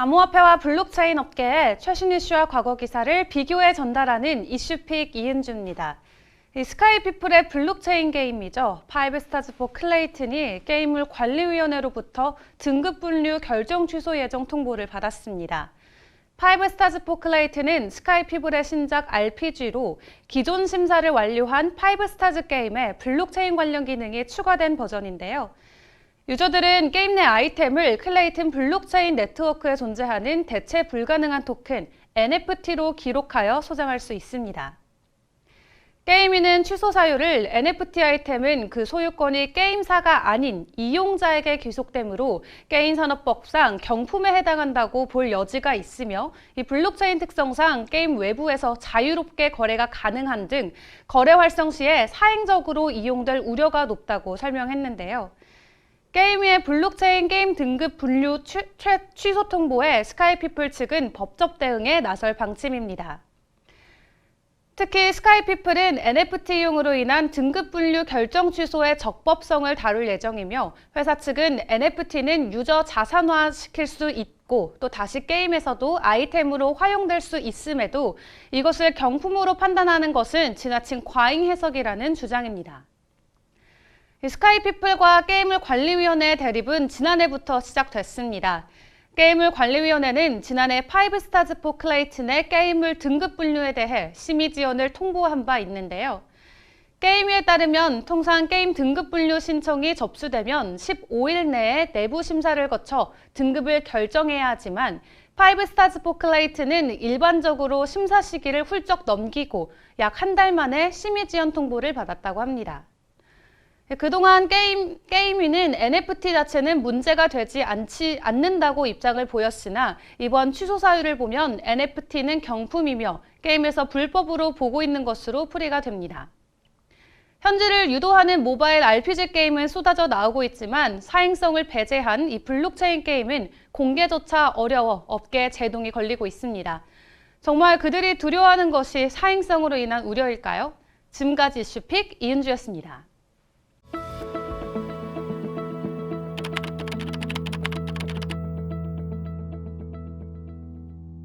암호화폐와 블록체인 업계의 최신 이슈와 과거 기사를 비교해 전달하는 이슈픽 이은주입니다. 이 스카이피플의 블록체인 게임이죠. 파이브 스타즈 포 클레이튼이 게임물 관리위원회로부터 등급 분류 결정 취소 예정 통보를 받았습니다. 파이브 스타즈 포 클레이튼은 스카이피블의 신작 RPG로 기존 심사를 완료한 파이브 스타즈 게임에 블록체인 관련 기능이 추가된 버전인데요. 유저들은 게임 내 아이템을 클레이튼 블록체인 네트워크에 존재하는 대체 불가능한 토큰 NFT로 기록하여 소장할 수 있습니다. 게임위는 취소 사유를 NFT 아이템은 그 소유권이 게임사가 아닌 이용자에게 귀속되므로 게임 산업법상 경품에 해당한다고 볼 여지가 있으며 이 블록체인 특성상 게임 외부에서 자유롭게 거래가 가능한 등 거래 활성 시에 사행적으로 이용될 우려가 높다고 설명했는데요. 블록체인 게임 등급 분류 취, 최, 취소 통보에 스카이피플 측은 법적 대응에 나설 방침입니다. 특히 스카이피플은 NFT 이용으로 인한 등급 분류 결정 취소의 적법성을 다룰 예정이며 회사 측은 NFT는 유저 자산화 시킬 수 있고 또 다시 게임에서도 아이템으로 활용될 수 있음에도 이것을 경품으로 판단하는 것은 지나친 과잉 해석이라는 주장입니다. 스카이피플과 게임을 관리위원회의 대립은 지난해부터 시작됐습니다. 게임을 관리위원회는 지난해 파이브 스타즈 포 클레이튼의 게임을 등급 분류에 대해 심의 지원을 통보한 바 있는데요. 게임위에 따르면 통상 게임 등급 분류 신청이 접수되면 15일 내에 내부 심사를 거쳐 등급을 결정해야 하지만 파이브 스타즈 포 클레이튼은 일반적으로 심사 시기를 훌쩍 넘기고 약 한 달 만에 심의 지원 통보를 받았다고 합니다. 그동안 게임, 게임위는 NFT 자체는 문제가 되지 않지, 않는다고 입장을 보였으나 이번 취소 사유를 보면 NFT는 경품이며 게임에서 불법으로 보고 있는 것으로 풀이가 됩니다. 현질을 유도하는 모바일 RPG 게임은 쏟아져 나오고 있지만 사행성을 배제한 이 블록체인 게임은 공개조차 어려워 업계에 제동이 걸리고 있습니다. 정말 그들이 두려워하는 것이 사행성으로 인한 우려일까요? 지금까지 이슈픽 이은주였습니다.